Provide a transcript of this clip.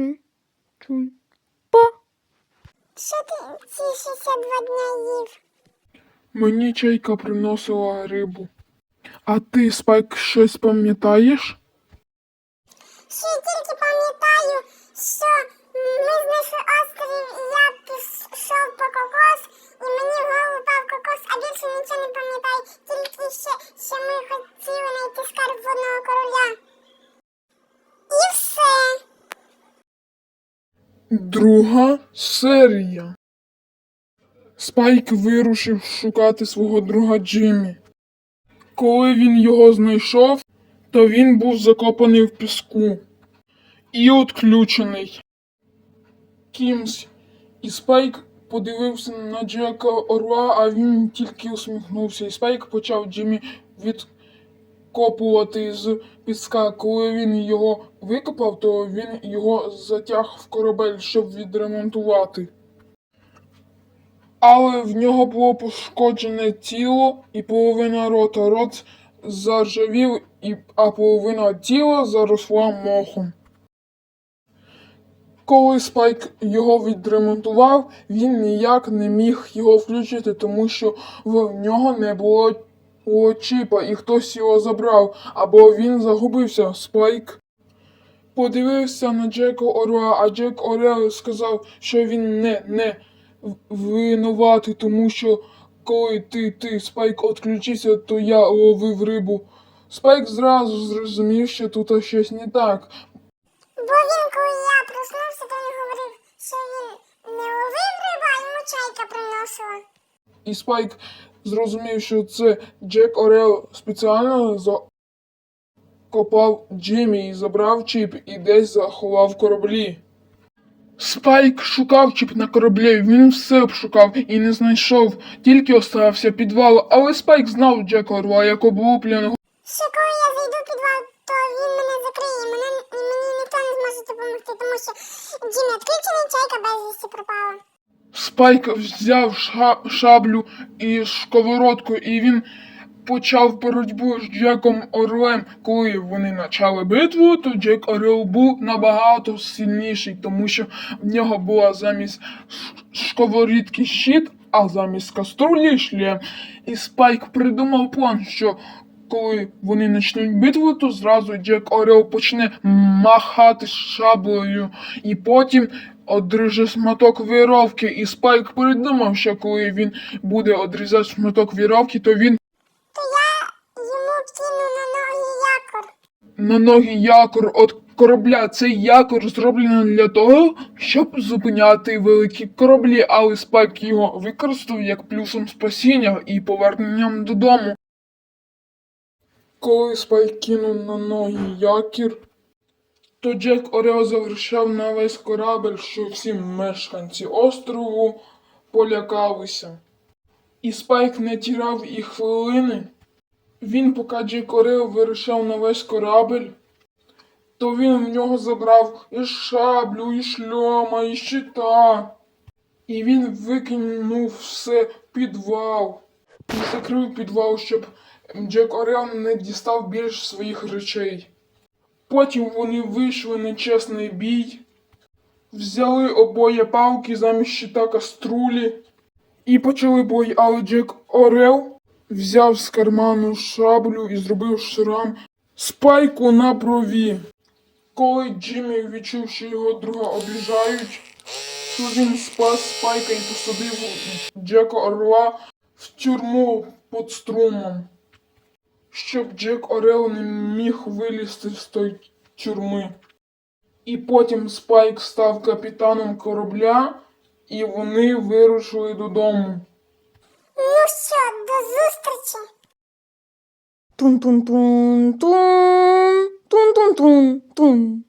Чун, чун, по. Що ти ці 62 дня їв? Мені чайка приносила рибу. А ти, Спайк, щось пам'ятаєш? Що я тільки пам'ятаю, що ми знайшли острів, і я пішов по кокос, і мені в голову пав кокос, а більше нічого не пам'ятаю, тільки ще, що ми хотіли знайти скарб водного короля. Друга серія. Спайк вирушив шукати свого друга Джиммі. Коли він його знайшов, то він був закопаний в піску і відключений. Кімсь і Спайк подивився на Джека Орла, а він тільки усміхнувся. І Спайк почав Джиммі відкопувати з піска. Коли він його викопав, то він його затяг в корабель, щоб відремонтувати. Але в нього було пошкоджене тіло і половина рота. Рот заржавів, а половина тіла заросла мохом. Коли Спайк його відремонтував, він ніяк не міг його включити, тому що в нього не було було чіпа і хтось його забрав, або він загубився. Спайк подивився на Джека Орла, а Джек Орел сказав, що він не, не винуватий, тому що коли ти, ти, Спайк, відключився, то я ловив рибу. Спайк зразу зрозумів, що тут щось не так. Бо він, коли я проснувся, то він говорив, що він не ловив риба, а йому чайка приносила. І Спайк зрозумів, що це Джек Орел спеціально закопав Джиммі і забрав чіп і десь заховав кораблі. Спайк шукав чіп на кораблі, він все обшукав і не знайшов, тільки остався підвал, але Спайк знав Джека Орла як облупленого. Що коли я зайду підвал, то він мене закриє, мене, мені ніхто не зможе допомогти, тому що Джиммі відключений, чайка безвісті пропала. Спайк взяв ша- шаблю і сковородку, і він почав боротьбу з Джеком Орлем. Коли вони почали битву, то Джек Орел був набагато сильніший, тому що в нього була замість ш- сковорідки щит, а замість каструлі шлем. І Спайк придумав план, що коли вони почнуть битву, то зразу Джек Орел почне махати шаблею, і потім одриже шматок віровки. І Спайк придумав, що коли він буде одрізати шматок віровки, то він То я йому кину на ноги якор. на ноги якор від корабля. Цей якор зроблений для того, щоб зупиняти великі кораблі, але Спайк його використав як плюсом спасіння і поверненням додому. Коли Спайк кинув на ноги якір, то Джек Орел завершав на весь корабель, що всі мешканці острову полякалися. І Спайк не тірав і хвилини. Він, поки Джек Орел вирушав на весь корабель, то він в нього забрав і шаблю, і шльома, і щита. І він викинув все підвал. І закрив підвал, щоб Джек Орел не дістав більш своїх речей. Потім вони вийшли на чесний бій, взяли обоє палки замість щита каструлі і почали бой, але Джек Орел взяв з карману шаблю і зробив шрам спайку на брові. Коли Джиммі відчув, що його друга обіжають, то він спас спайка і посадив Джека Орла в тюрму під струмом, щоб Джек Орел не міг вилізти з тої тюрми. І потім Спайк став капітаном корабля, і вони вирушили додому. Ну що, до зустрічі. Тун-тун-тун, тун, тун-тун-тун, тун.